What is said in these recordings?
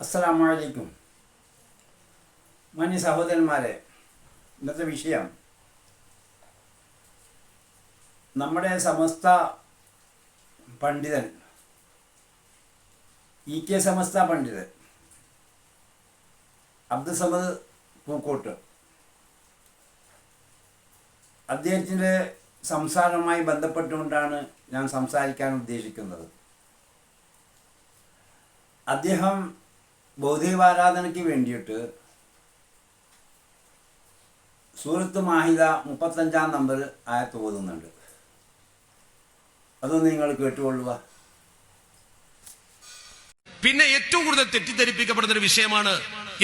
അസ്സലാമലൈക്കും മാന്യ സഹോദരന്മാരെ ഇന്നത്തെ വിഷയം നമ്മുടെ സമസ്ത പണ്ഡിതൻ ഇ കെ സമസ്ത പണ്ഡിതൻ അബ്ദുസമദ് പൂക്കോട്ട് അദ്ദേഹത്തിന്റെ സംസാരവുമായി ബന്ധപ്പെട്ടുകൊണ്ടാണ് ഞാൻ സംസാരിക്കാൻ ഉദ്ദേശിക്കുന്നത്. അദ്ദേഹം ബൗദ്ധികാരാധനയ്ക്ക് വേണ്ടിയിട്ട് സൂറത്ത് മാഹിദ മുപ്പത്തഞ്ചാം നമ്പർ ആയത്ത് ഓതുന്നുണ്ട്. അതൊന്ന് നിങ്ങൾ കേട്ടുകൊള്ളുക. പിന്നെ ഏറ്റവും കൂടുതൽ തെറ്റിദ്ധരിപ്പിക്കപ്പെടുന്ന ഒരു വിഷയമാണ്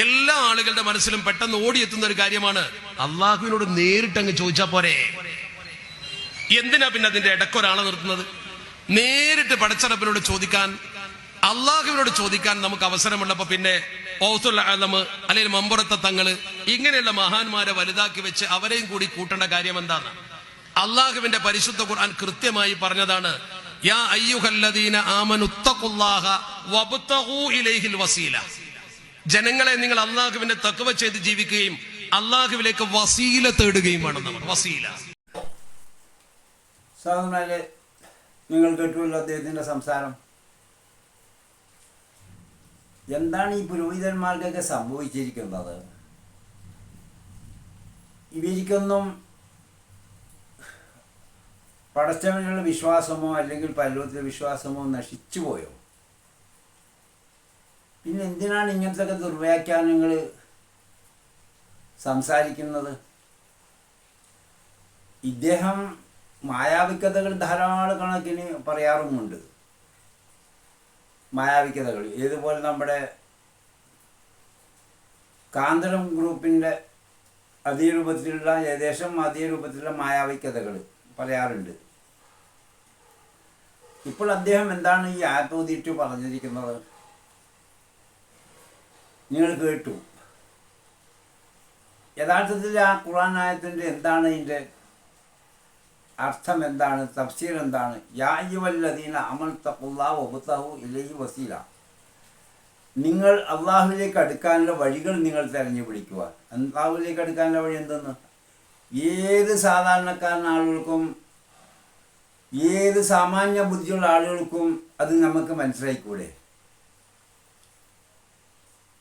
എല്ലാ ആളുകളുടെ മനസ്സിലും പെട്ടെന്ന് ഓടിയെത്തുന്ന ഒരു കാര്യമാണ്. അള്ളാഹുവിനോട് നേരിട്ടങ്ങ് ചോദിച്ചാ പോരെ. എന്തിനാ പിന്നെ അതിന്റെ ഇടക്കൊരാളെ നിർത്തുന്നത്? നേരിട്ട് പടച്ചറപ്പിനോട് ചോദിക്കാൻ അള്ളാഹുവിനോട് ചോദിക്കാൻ നമുക്ക് അവസരമുള്ളപ്പോ പിന്നെ ഓസുൽ അലമ് അല്ലെങ്കിൽ മമ്പുറത്തെ തങ്ങൾ ഇങ്ങനെയുള്ള മഹാന്മാരെ വലുതാക്കി വെച്ച് അവരെയും കൂടി കൂട്ടേണ്ട കാര്യം എന്താണ്? അള്ളാഹുവിന്റെ പരിശുദ്ധ ഖുർആൻ കൃത്യമായി പറഞ്ഞതാണ് യാ അയ്യുഹല്ലദീന ഇലൈഹിൽ വസീല. ജനങ്ങളെ നിങ്ങൾ അള്ളാഹുവിന്റെ തക്കവ ചെയ്ത് ജീവിക്കുകയും അള്ളാഹുവിലേക്ക് വസീല തേടുകയും വേണം നമ്മൾ വസീല. നിങ്ങൾ കേട്ടുമല്ലോ അദ്ദേഹത്തിന്റെ സംസാരം. എന്താണ് ഈ പുരോഹിതന്മാർക്കൊക്കെ സംഭവിച്ചിരിക്കുന്നത്? ഇവർക്കൊന്നും പടച്ചവനുള്ള വിശ്വാസമോ അല്ലെങ്കിൽ പരലോകത്തിലെ വിശ്വാസമോ നശിച്ചു പോയോ? പിന്നെ എന്തിനാണ് ഇങ്ങനത്തെ ദുർവ്യാഖ്യാനങ്ങൾ സംസാരിക്കുന്നത്? ഇദ്ദേഹം മായാവിക്കഥകൾ ധാരാളം കണക്കിന് പറയാറുമുണ്ട്. മായാവിക്കഥകൾ ഏതുപോലെ നമ്മുടെ കാന്തളം ഗ്രൂപ്പിന്റെ അതേ രൂപത്തിലുള്ള ഏകദേശം അതേ രൂപത്തിലുള്ള മായാവിക്കഥകൾ പറയാറുണ്ട്. ഇപ്പോൾ അദ്ദേഹം എന്താണ് ഈ ആത്മോദിറ്റ് പറഞ്ഞിരിക്കുന്നത്? നിങ്ങൾ കേട്ടു. യഥാർത്ഥത്തിൽ ആ ഖുറാൻ ആയത്തിന്റെ എന്താണ് ഇതിന്റെ അർത്ഥം എന്താണ്? തഫ്സീർ എന്താണ്? യായുവല്ലദീന അമൽ തഖുല്ലാ ഒബുത്തഹു ഇലൈഹി വസീല. നിങ്ങൾ അള്ളാഹുവിലേക്ക് അടുക്കാനുള്ള വഴികൾ നിങ്ങൾ തെരഞ്ഞു പിടിക്കുക. അള്ളാഹുവിലേക്ക് അടുക്കാനുള്ള വഴി എന്തെന്ന്? ഏത് സാധാരണക്കാരൻ ആളുകൾക്കും ഏത് സാമാന്യ ബുദ്ധിയുള്ള ആളുകൾക്കും അത് നമുക്ക് മനസ്സിലായിക്കൂടെ?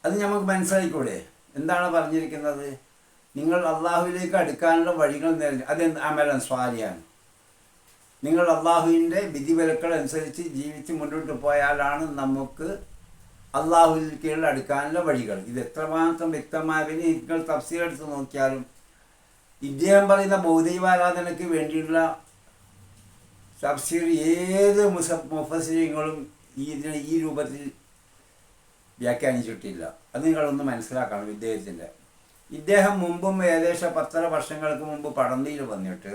അത് നമുക്ക് മനസ്സിലായിക്കൂടെ? എന്താണ് പറഞ്ഞിരിക്കുന്നത്? നിങ്ങൾ അള്ളാഹുവിലേക്ക് അടുക്കാനുള്ള വഴികൾ നേരി അത് അമലൻ സ്വാലിയാണ് നിങ്ങൾ അള്ളാഹുവിന്റെ വിധിവിലക്കൾ അനുസരിച്ച് ജീവിച്ച് മുന്നോട്ട് പോയാലാണ് നമുക്ക് അള്ളാഹുവിലേക്കുള്ള അടുക്കാനുള്ള വഴികൾ. ഇത് എത്രമാത്രം വ്യക്തമായതിന് നിങ്ങൾ തഫ്സീർ എടുത്ത് നോക്കിയാലും ഇദ്ദേഹം പറയുന്ന ബൗദ്ധികാരാധനയ്ക്ക് വേണ്ടിയുള്ള തഫ്സീർ ഏത് മുസ മുഫസീങ്ങളും ഇതിനെ ഈ രൂപത്തിൽ വ്യാഖ്യാനിച്ചിട്ടില്ല. അത് നിങ്ങളൊന്ന് മനസ്സിലാക്കണം ഇദ്ദേഹത്തിന്റെ ഇദ്ദേഹം മുമ്പും ഏകദേശം പത്തര വർഷങ്ങൾക്ക് മുമ്പ് പടന്തിയിൽ വന്നിട്ട്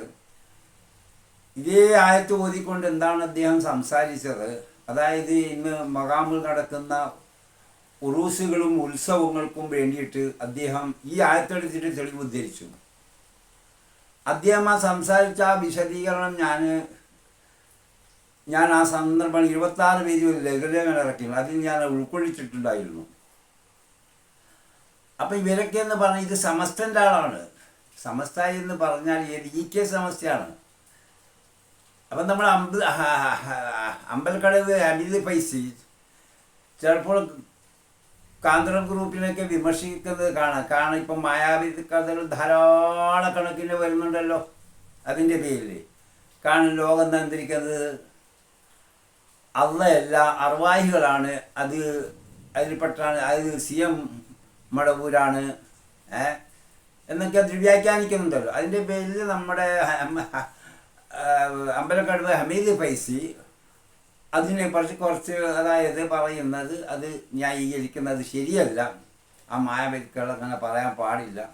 ഇതേ ആയത്ത് ഓതിക്കൊണ്ട് എന്താണ് അദ്ദേഹം സംസാരിച്ചത്? അതായത് ഇന്ന് മകാമിൽ നടക്കുന്ന ഉറൂസുകളും ഉത്സവങ്ങൾക്കും വേണ്ടിയിട്ട് അദ്ദേഹം ഈ ആയത്തെടുത്തിട്ട് തെളിവ് ഉദ്ധരിച്ചു. അദ്ദേഹം ആ സംസാരിച്ച ആ വിശദീകരണം ഞാൻ ഞാൻ ആ സന്ദർഭം ഇരുപത്താറ് പേജ് ഒരു ലഘുലേഖനം ഇറക്കി. അതിൽ ഞാൻ ഉൾക്കൊള്ളിച്ചിട്ടുണ്ടായിരുന്നു. അപ്പം ഇവരൊക്കെ എന്ന് പറഞ്ഞാൽ ഇത് സമസ്തന്റെ ആളാണ്. സമസ്ത എന്ന് പറഞ്ഞാൽ ഇ കെ സമസ്തയാണ്. അപ്പം നമ്മൾ അമ്പ അമ്പലക്കടവ് അമിത് പൈസ. ചിലപ്പോൾ കാന്തളം ഗ്രൂപ്പിനൊക്കെ വിമർശിക്കുന്നത് കാണാം. കാരണം ഇപ്പം മായാവി കഥകൾ ധാരാളക്കണക്കിന് വരുന്നുണ്ടല്ലോ അതിന്റെ പേരിൽ കാരണം ലോകം തന്നിരിക്കുന്നത് അള്ളയല്ല അർവാഹികളാണ്. അത് അതിൽപ്പെട്ടാണ് അത് സി എം മടവൂരാണ് എന്നൊക്കെ അത് വ്യാഖ്യാനിക്കുന്നുണ്ടല്ലോ. അതിന്റെ പേരിൽ നമ്മുടെ അമ്പലക്കടവ് ഹമീദ് ഫൈസി അതിനെ കുറച്ച് കുറച്ച് അതായത് പറയുന്നത് അത് ന്യായീകരിക്കുന്നത് ശരിയല്ല. ആ മായാവതികൾ അങ്ങനെ പറയാൻ പാടില്ല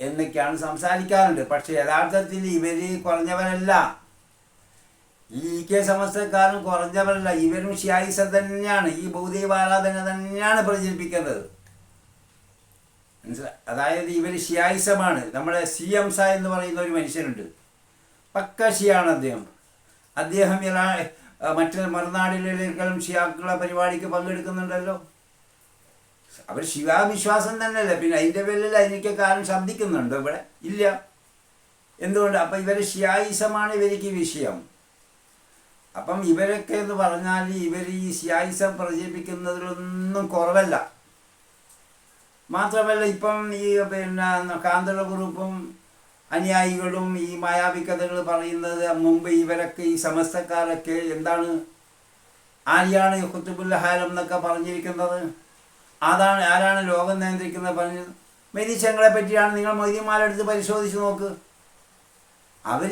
എന്നൊക്കെയാണ് സംസാരിക്കാറുണ്ട്. പക്ഷെ യഥാർത്ഥത്തിൽ ഇവർ കുറഞ്ഞവരല്ല. ഈ കെ സമസ്തക്കാരും കുറഞ്ഞവരല്ല. ഇവരും ഷിയായിസ തന്നെയാണ്. ഈ ഭൗതിക ആരാധന തന്നെയാണ് പ്രചരിപ്പിക്കുന്നത്. അതായത് ഇവർ ഷിയായിസമാണ് നമ്മുടെ സി എം സ എന്ന് പറയുന്ന ഒരു മനുഷ്യനുണ്ട്. പക്ക ഷിയാണ് അദ്ദേഹം. അദ്ദേഹം ഇറാ മറ്റു മറുനാടുകളിലേക്കാളും ഷിയാക്കളെ പരിപാടിക്ക് പങ്കെടുക്കുന്നുണ്ടല്ലോ. അവർ ശിവാവിശ്വാസം തന്നെയല്ലേ. പിന്നെ അതിന്റെ പേരിൽ അതിനൊക്കെ ആരും ശബ്ദിക്കുന്നുണ്ടോ ഇവിടെ? ഇല്ല. എന്തുകൊണ്ട്? അപ്പം ഇവർ ഷിയായിസമാണ് ഇവർക്ക് വിഷയം. അപ്പം ഇവരൊക്കെ എന്ന് പറഞ്ഞാൽ ഇവർ ഈ ഷിയായിസം പ്രചരിപ്പിക്കുന്നതിലൊന്നും കുറവല്ല. മാത്രമല്ല ഇപ്പം ഈ പിന്നെ കാന്തള ഗ്രൂപ്പും അനുയായികളും ഈ മായാവി കഥകൾ പറയുന്നത് മുമ്പ് ഇവരൊക്കെ ഈ സമസ്തക്കാരൊക്കെ എന്താണ് ആരെയാണ് ഈ ഹാലം എന്നൊക്കെ പറഞ്ഞിരിക്കുന്നത്? അതാണ് ആരാണ് ലോകം നിയന്ത്രിക്കുന്നത് പറഞ്ഞത്? മെരീശങ്ങളെ പറ്റിയാണ് നിങ്ങൾ മൊയ്തിമാരെടുത്ത് പരിശോധിച്ച് നോക്ക്. അവർ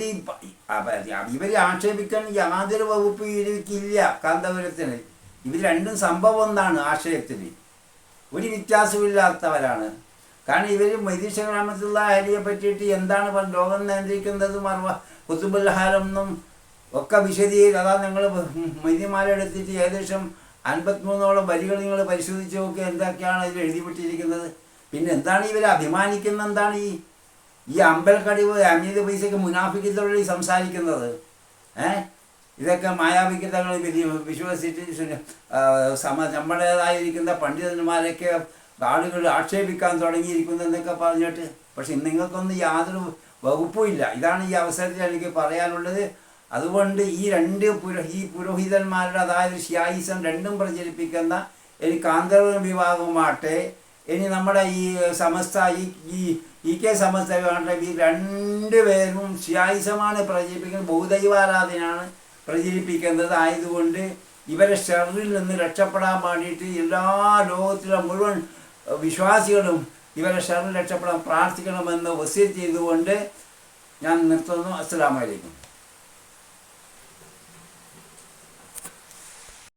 ഇവർ ആക്ഷേപിക്കാൻ യാതൊരു വകുപ്പ് ഇവർക്കില്ല കാന്തപുരത്തിന്. ഇവർ രണ്ടും സംഭവം ഒന്നാണ് ആശയത്തിന് ഒരു വ്യത്യാസമില്ലാത്തവരാണ്. കാരണം ഇവർ മൈദീഷ ഗ്രാമത്തിലുള്ള ഹരിയെ പറ്റിയിട്ട് എന്താണ് ലോകം നിയന്ത്രിക്കുന്നതും അറുവ കുത്തുബുൽഹാലെന്നും ഒക്കെ വിശദീകരിക്കും അതാ നിങ്ങൾ എടുത്തിട്ട് ഏകദേശം അൻപത്തിമൂന്നോളം വരികൾ നിങ്ങൾ പരിശോധിച്ച് നോക്കി എന്തൊക്കെയാണ് ഇതിൽ എഴുതിപ്പെട്ടിരിക്കുന്നത്. പിന്നെ എന്താണ് ഇവർ അഭിമാനിക്കുന്ന എന്താണ് ഈ ഈ അമ്പലക്കടിവ് അമീത് പൈസയ്ക്ക് മുനാഫിക്കത്തോടെ സംസാരിക്കുന്നത്. ഏ? ഇതൊക്കെ മായാവികൃതങ്ങൾ വിശ്വസിച്ച് സമ നമ്മുടേതായിരിക്കുന്ന പണ്ഡിതന്മാരൊക്കെ ആളുകൾ ആക്ഷേപിക്കാൻ തുടങ്ങിയിരിക്കുന്നു എന്നൊക്കെ പറഞ്ഞിട്ട്. പക്ഷെ നിങ്ങൾക്കൊന്നും യാതൊരു വകുപ്പുമില്ല ഇതാണ് ഈ അവസരത്തിൽ എനിക്ക് പറയാനുള്ളത്. അതുകൊണ്ട് ഈ രണ്ട് പുരോ ഈ പുരോഹിതന്മാരുടെ അതായത് ഷിയായിസം രണ്ടും പ്രചരിപ്പിക്കുന്ന ഇനി കാന്തർവ വിഭാഗമാട്ടെ ഇനി നമ്മുടെ ഈ സമസ്ത ഈ ഈ കെ സമസ്ത ഈ രണ്ടുപേരും ഷിയായിസമാണ് പ്രചരിപ്പിക്കുന്നത്. ബഹുദൈവാരാധനയാണ് പ്രചരിപ്പിക്കുന്നത് ആയതുകൊണ്ട് ഇവരെ ഷെറിൽ നിന്ന് രക്ഷപ്പെടാൻ വേണ്ടിയിട്ട് എല്ലാ ലോകത്തിലെ മുഴുവൻ വിശ്വാസികളും ഇവരെ ഷെറിൽ രക്ഷപ്പെടാൻ പ്രാർത്ഥിക്കണമെന്ന് വസീർ ചെയ്തുകൊണ്ട് ഞാൻ നിർത്തുന്നു. അസ്സലാമലൈക്കും